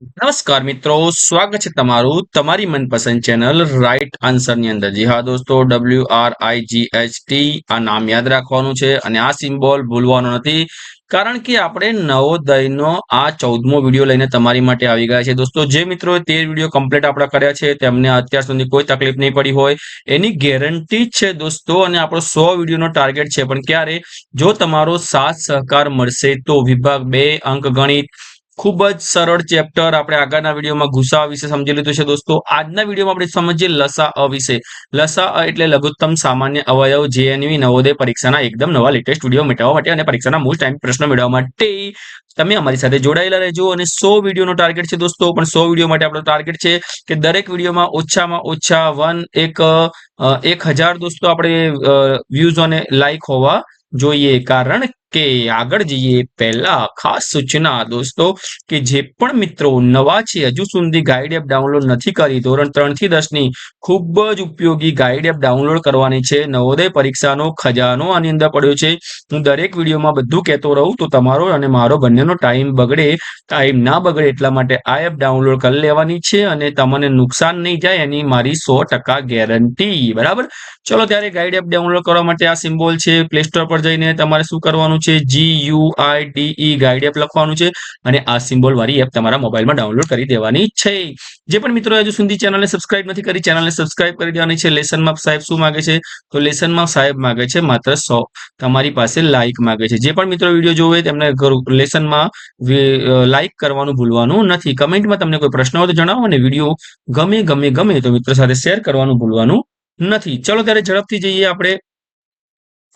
નમસ્કાર મિત્રો, સ્વાગત છે તમારું તમારી મનપસંદ ચેનલ રાઈટ આન્સરની અંદર. જી હા દોસ્તો W R I G H T આ નામ યાદ રાખવાનું છે અને આ સિમ્બોલ ભૂલવાનો નથી. કારણ કે આપણે નવોદયનો આ ચૌદમો વીડિયો લઈને તમારી માટે આવી ગયા છે દોસ્તો, જે મિત્રો તેર વીડિયો કમ્પ્લીટ આપણે કર્યા છે, તેમને અત્યાર સુધી કોઈ તકલીફ નહીં પડી હોય, એની ગેરંટી જ છે દોસ્તો અને આપણો સો વિડીયોનો ટાર્ગેટ છે. પણ ક્યારે? જો તમારો સાથ સહકાર મળશે તો વિભાગ બે અંક ગણિત ખૂબ જ સરળ ચેપ્ટર આપણે આગળના વિડીયોમાં ગુસા વિશે સમજી લીધું છે દોસ્તો. આજના વિડીયોમાં આપણે સમજીએ લસા અ વિશે. લસા અ એટલે લઘુત્તમ સામાન્ય અવયવ જેએનવી નવોદય પરીક્ષાના એકદમ નવા લેટેસ્ટ વીડિયો મેળવવા માટે અને પરીક્ષાના મોસ્ટ ટાઈમ પ્રશ્નો મેળવવા માટે. તમે અમારી સાથે જોડાયેલા રહેજો અને સો વિડીયોનો ટાર્ગેટ છે દોસ્તો, પણ સો વીડિયો માટે આપણો ટાર્ગેટ છે કે દરેક વિડીયોમાં ઓછામાં ઓછા વન એક એક હજાર દોસ્તો આપણે વ્યૂઝ અને લાઈક હોવા જોઈએ. કારણ કે આગળ જઈએ, પહેલા ખાસ સૂચના દોસ્તો કે જે પણ મિત્રો નવા છે, હજુ સુધી ગાઈડ એપ ડાઉનલોડ નથી કરી, ધોરણ ત્રણથી દસની ખૂબ જ ઉપયોગી ગાઈડ એપ ડાઉનલોડ કરવાની છે. નવોદય પરીક્ષાનો ખજાનો આની અંદર પડ્યો છે. હું દરેક વિડીયોમાં બધું કહેતો રહું, તો તમારો અને મારો બંનેનો ટાઈમ બગડે. ટાઈમ ના બગડે એટલા માટે આ એપ ડાઉનલોડ કરી લેવાની છે અને તમને નુકસાન નહીં જાય એની મારી સો ગેરંટી બરાબર? ચલો ત્યારે ગાઈડ એપ ડાઉનલોડ કરવા માટે આ સિમ્બોલ છે. પ્લે સ્ટોર પર જઈને તમારે શું કરવાનું છે? G U I D guide app લખવાનું છે. અને આ સિમ્બોલ વાળી એપ તમારા મોબાઈલમાં ડાઉનલોડ કરી દેવાની છે. જે પણ મિત્રો હજુ સુધી ચેનલને સબસ્ક્રાઇબ નથી કરી ચેનલને સબસ્ક્રાઇબ કરી દેવાની છે. લેસનમાં સાહેબ શું માગે છે? તો લેસનમાં સાહેબ માગે છે માત્ર સો. તમારી પાસે લાઇક માગે છે. જે પણ મિત્રો વીડિયો જોવે તેમને લેસનમાં લાઇક કરવાનું ભૂલવાનું નથી. કમેન્ટમાં તમને કોઈ પ્રશ્ન હોય તો જણાવો અને વીડિયો ગમે ગમે ગમે તો મિત્રો સાથે શેર કરવાનું ભૂલવાનું નથી. ચલો ત્યારે ઝડપથી જઈએ આપણે.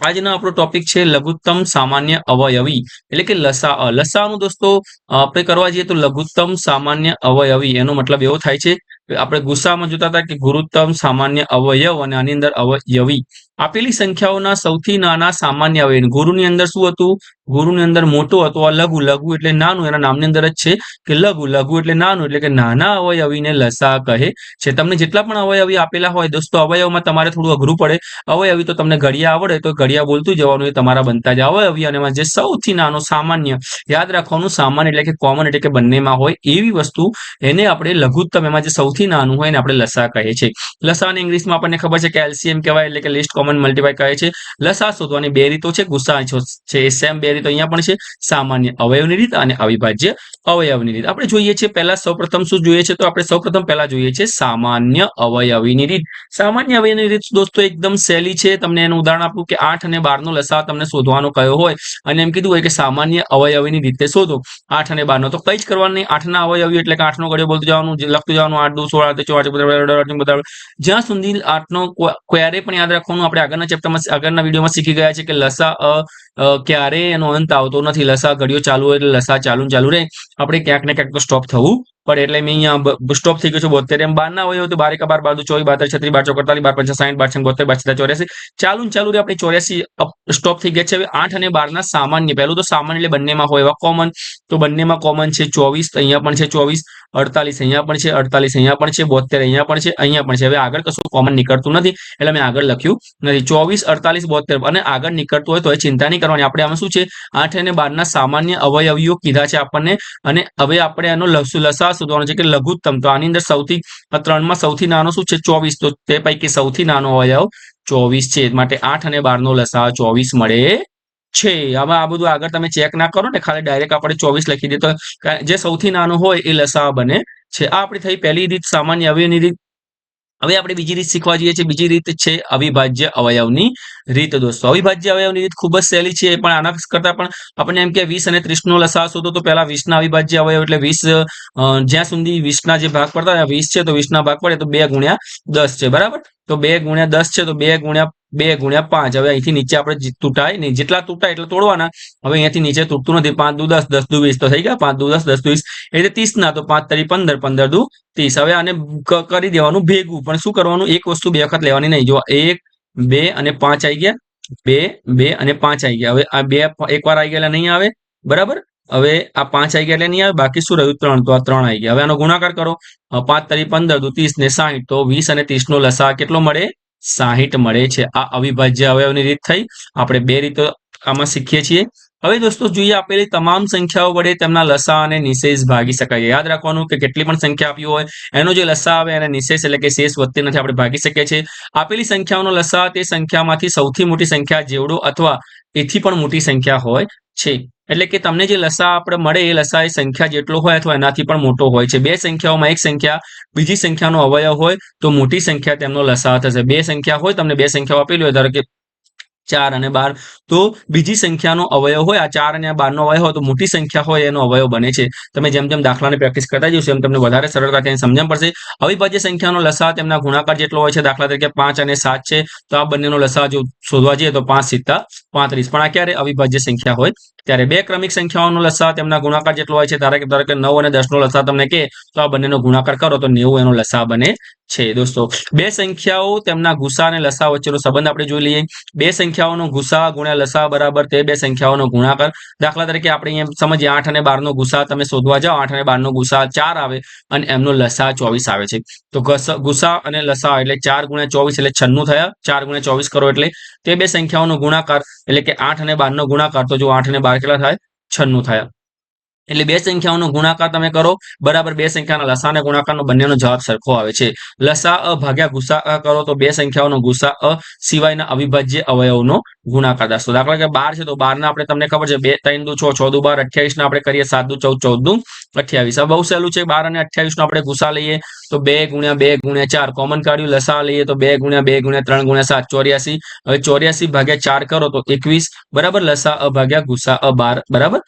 આજનો આપણો ટોપિક છે લઘુત્તમ સામાન્ય અવયવી, એટલે કે લસા લસાનું દોસ્તો આપણે કરવા જઈએ તો લઘુત્તમ સામાન્ય અવયવી, એનો મતલબ એવો થાય છે આપણે ગુસ્સામાં જોતા હતા કે ગુરુત્તમ સામાન્ય અવયવ અને આની અંદર અવયવી. આપેલી સંખ્યાઓના સૌથી નાના સામાન્ય અવયવ ગુરુની અંદર શું હતું? ગુરુની અંદર મોટો હતો. આ લઘુ લઘુ એટલે નાનું. એના નામની અંદર જ છે કે લઘુ લઘુ એટલે નાનું એટલે કે નાના અવયવીને લસા કહે છે. તમને જેટલા પણ અવયવી આપેલા હોય દોસ્તો, અવયવમાં તમારે થોડું અઘરું પડે. અવયવી તો તમને ઘડિયા આવડે તો ઘડિયા બોલતું જવાનું એ તમારા બનતા જ અવયવી અને જે સૌથી નાનો સામાન્ય, યાદ રાખવાનું સામાન્ય એટલે કે કોમન એટલે કે બંનેમાં હોય એવી વસ્તુ એને આપણે લઘુત્તમ, એમાં જે સૌથી નાનું હોય એને આપણે લસા કહે છે. લસાને ઇંગ્લિશમાં આપણને ખબર છે કે એલસીએમ કહેવાય એટલે કે લિસ્ટ કોમન મલ્ટીપ્લાય કહે છે લસા શોધવાની બે રીતો છે ગુસ્સા છે સેમ બે રીતો અહીંયા પણ છે સામાન્ય અવયવની રીત અને અવિભાજ્ય અવયવની રીત આપણે જોઈએ છીએ પહેલા સૌપ્રથમ શું જોઈએ છે તો આપણે સૌપ્રથમ પહેલા જોઈએ છે સામાન્ય અવયવીની રીત સામાન્ય અવયવની રીત દોસ્તો એકદમ સહેલી છે તમને એનું ઉદાહરણ આપું કે આઠ અને બાર નો લસા તમને શોધવાનો કયો હોય અને એમ કીધું હોય કે સામાન્ય અવયવીની રીતે શોધો આઠ અને બાર નો તો કઈ જ કરવાનું નહીં આઠના અવયવી એટલે કે આઠનો ગળ્યો બોલતું જવાનું લખતું જવાનું આઠ દુ સોળ આઠ ચોઆઠ જ્યાં સુધી આઠનો ક્યારે પણ યાદ રાખવાનું આપણે આગળના ચેપ્ટરમાં આગળના વિડીયોમાં શીખી ગયા છે કે લસા ક્યારે એનો અંત આવતો નથી. લસા ઘડીઓ ચાલુ એટલે લસા ચાલુ ચાલુ રહે. આપણે ક્યાંક ને ક્યાંક તો સ્ટોપ થવું પડે. એટલે મેં અહીંયા સ્ટોપ થઈ ગયો છે બોતેર. એમ બાર ના હોય તો બાર બાર બાર ચોવીસ, બાર છત્રીસ, બાર ચોકતાલી બાર પંચાસ સાઠ બાર છે બોતેર, બાર છતાં ચોર્યાસી. ચાલુ ચાલુ રે આપણે ચોર્યાસી. સ્ટોપ થઈ ગયા છે. હવે આઠ અને બાર ના સામાન્ય. પહેલું તો સામાન્ય એટલે બંનેમાં હોય એવા કોમન તો બંનેમાં કોમન છે ચોવીસ, અહીંયા પણ છે ચોવીસ, અડતાલીસ, અહીંયા પણ છે અડતાલીસ, અહીંયા પણ છે બોતેર, અહીંયા પણ છે, અહીંયા પણ છે. હવે આગળ કશું કોમન નીકળતું નથી. એટલે મેં આગળ લખ્યું નથી. ચોવીસ, અડતાલીસ, બોતેર અને આગળ નીકળતું હોય તો એ ચિંતા નહીં કરવાની આપણે આમાં શું છે? આઠ અને બાર ના સામાન્ય અવયવીઓ કીધા છે આપણને, અને હવે આપણે એનો લસા શોધવાનો છે કે લઘુત્તમ. તો આની અંદર સૌથી ત્રણમાં સૌથી નાનો શું છે? ચોવીસ. તો તે પૈકી સૌથી નાનો અવયવ ચોવીસ છે. માટે આઠ અને બાર નો લસા ચોવીસ મળે છે. હવે આ બધું આગળ તમે ચેક ના કરો ને, ખાલી ડાયરેક્ટ આપણે ચોવીસ લખી દે તો જે સૌથી નાનું હોય એ લસા બને છે. આ આપણી થઈ પહેલી રીત સામાન્ય અવયવની રીત. હવે આપણે બીજી રીત શીખવા જઈએ છીએ બીજી રીત છે અવિભાજ્ય અવયવની રીત દોસ્તો. અવિભાજ્ય અવયવની રીત ખૂબ જ સહેલી છે. પણ આના કરતા પણ આપણે એમ કે વીસ અને ત્રીસ નો લસા શોધો તો પહેલા વીસના અવિભાજ્ય અવયવ એટલે વીસ જ્યાં સુધી વીસના જે ભાગ પડતા વીસ છે તો વીસના ભાગ પડે તો બે ગુણ્યા દસ છે. બરાબર? તો બે ગુણ્યા દસ છે તો બે ગુણ્યા બે ગુણ્યા પાંચ. હવે અહીંથી નીચે આપણે તૂટાય નહીં. જેટલા તૂટાય એટલે તોડવાના. હવે અહીંયાથી નીચે તૂટતું નથી. પાંચ દુ દસ દસ દુ વીસ તો થઈ ગયા. પાંચ દુ દસ દસ દુ વીસ. એટલે ત્રીસ ના, તો પાંચ તરી પંદર પંદર દુ ત્રીસ. હવે આને કરી દેવાનું ભેગું. પણ શું કરવાનું? એક વસ્તુ બે વખત લેવાની નહીં. જો એક, બે અને પાંચ આવી ગયા. બે બે અને પાંચ આવી ગયા. હવે આ બે એકવાર આવી ગયેલા નહીં આવે. બરાબર? હવે આ પાંચ આવી ગયા એટલે નહીં આવે. બાકી શું રહ્યું? ત્રણ. તો આ ત્રણ આવી ગયા. હવે આનો ગુણાકાર કરો. પાંચ તરી પંદર દુ ત્રીસ ને સાહીઠ. તો વીસ અને ત્રીસ નો લસા કેટલો મળે? સાહીઠ મળે છે. આ અવિભાજ્ય અવયવની રીત થઈ. આપણે બે રીતો આમાં શીખીએ છીએ. હવે દોસ્તો જોઈએ આપેલી તમામ સંખ્યાઓ વડે તેમના લસા અને નિશેષ ભાગી શકાય. યાદ રાખવાનું કે કેટલી પણ સંખ્યા આપી હોય, એનો જે લસા આવે એને નિશેષ એટલે કે શેષ વધતી નથી આપણે ભાગી શકીએ છીએ. આપેલી સંખ્યાઓનો લસા તે સંખ્યામાંથી સૌથી મોટી સંખ્યા જેવડો અથવા એથી પણ મોટી સંખ્યા હોય છે. એટલે કે તમને જે લસા આપણે મળે એ લસા એ સંખ્યા જેટલો હોય અથવા એનાથી પણ મોટો હોય છે. બે સંખ્યાઓમાં એક સંખ્યા, બીજી સંખ્યાનો અવયવ હોય તો મોટી સંખ્યા તેમનો લસા થશે. બે સંખ્યા હોય, તમને બે સંખ્યાઓ આપેલી હોય, ધારો કે ચાર અને બાર. તો બીજી સંખ્યાનો અવયવ હોય, આ ચાર અને આ બારનો અવયવ હોય, તો મોટી સંખ્યા હોય, એનો અવયવ બને છે. તમે જેમ જેમ દાખલાની પ્રેક્ટિસ કરતા જશો, એમ તમને વધારે સરળતાથી સમજણ પડશે. અવિભાજ્ય સંખ્યાનો લસા તેમના ગુણાકાર જેટલો હોય છે, દાખલા તરીકે પાંચ અને સાત છે, તો આ બંનેનો લસા જો શોધવા જઈએ, તો પાંચ સિત્તા પાંત્રીસ. પણ આ ક્યારે અવિભાજ્ય સંખ્યા હોય? ત્યારે બે ક્રમિક સંખ્યાઓનો લસા તેમના ગુણાકાર જેટલો હોય છે, ધારો કે ધારો કે નવ અને દસ નો લસા તમને કે તો આ બંનેનો ગુણાકાર કરો, તો નેવું એનો લસા બને છે દોસ્તો. બે સંખ્યાઓ તેમના ગુસા અને લસા વચ્ચેનો સંબંધ આપણે જોઈ લઈએ. બે સંખ્યાઓનો ગુસા ગુણ્યા લસા બરાબર તે બે સંખ્યાઓનો ગુણાકાર. દાખલા તરીકે આપણે અહીંયા સમજીએ આઠ અને બાર નો ગુસા તમે શોધવા જાઓ, આઠ અને બાર નો ગુસા ચાર આવે અને એમનો લસા ચોવીસ આવે છે. તો ગસ- અને લસા એટલે ચાર ગુણ્યા ચોવીસ એટલે છન્નું થયા. ચાર ગુણ્યા ચોવીસ કરો એટલે તે બે સંખ્યાઓનો ગુણાકાર એટલે કે આઠ અને બાર નો ગુણાકાર. તો જો આઠ અને બાર કેટલા થાય? છન્નું થયા. એટલે બે સંખ્યાઓનો ગુણાકાર તમે કરો. બરાબર બે સંખ્યાના લસા અને ગુણાકારનો બંનેનો જવાબ સરખો આવે છે. લસા અ ભાગ્યા ગુસા કરો તો બે સંખ્યાઓનો ગુસા અ સિવાયના અવિભાજ્ય અવયવનો ગુણાકાર દાખલો દાખલા કે બાર છે તો બારના આપણે તમને ખબર છે, બે, ત્રણ દુ, છ છ બાર અઠ્યાવીસ ના આપણે કરીએ, સાત દુ, ચૌદ ચૌદ દુ, અઠ્યાવીસ. આ બહુ સહેલું છે, બાર અને અઠ્યાવીસ નો આપણે ગુસા લઈએ તો બે ગુણ્યા બે ગુણ્યા ચાર. કોમન કાઢ્યું લસા લઈએ તો બે ગુણ્યા બે ગુણ્યા ત્રણ ગુણ્યા સાત. ચોર્યાસી. હવે ચોર્યાસી ભાગ્યા ચાર કરો તો એકવીસ. બરાબર? લસા અ ભાગ્યા ગુસા અ બાર. બરાબર?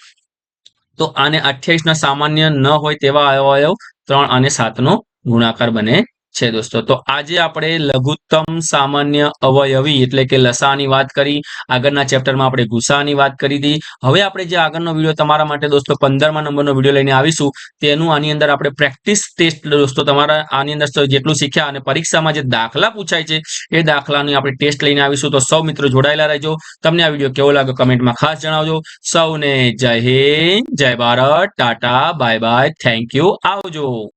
તો આને અઠ્યાવીસ ના સામાન્ય ન હોય તેવા અવયવ ત્રણ અને સાતનો ગુણાકાર બને. છે દોસ્તો. તો આજે આપણે લઘુત્તમ સામાન્ય અવયવી એટલે કે લસાની વાત કરી. આગળના ચેપ્ટરમાં આપણે ગુસાની વાત કરી હતી હવે આપણે જે આગળનો વીડિયો તમારા માટે દોસ્તો પંદરમા નંબરનો વીડિયો લઈને આવીશું, તેનું આની અંદર આપણે પ્રેક્ટિસ ટેસ્ટ દોસ્તો તમારા આની અંદર જેટલું શીખ્યા અને પરીક્ષામાં જે દાખલા પૂછાય છે, એ દાખલાની આપણે ટેસ્ટ લઈને આવીશું. તો સૌ મિત્રો જોડાયેલા રહેજો. તમને આ વીડિયો કેવો લાગ્યો કમેન્ટમાં ખાસ જણાવજો. સૌને જય હિન્દ, જય Bharat, tata, bye bye, thank you. આવજો.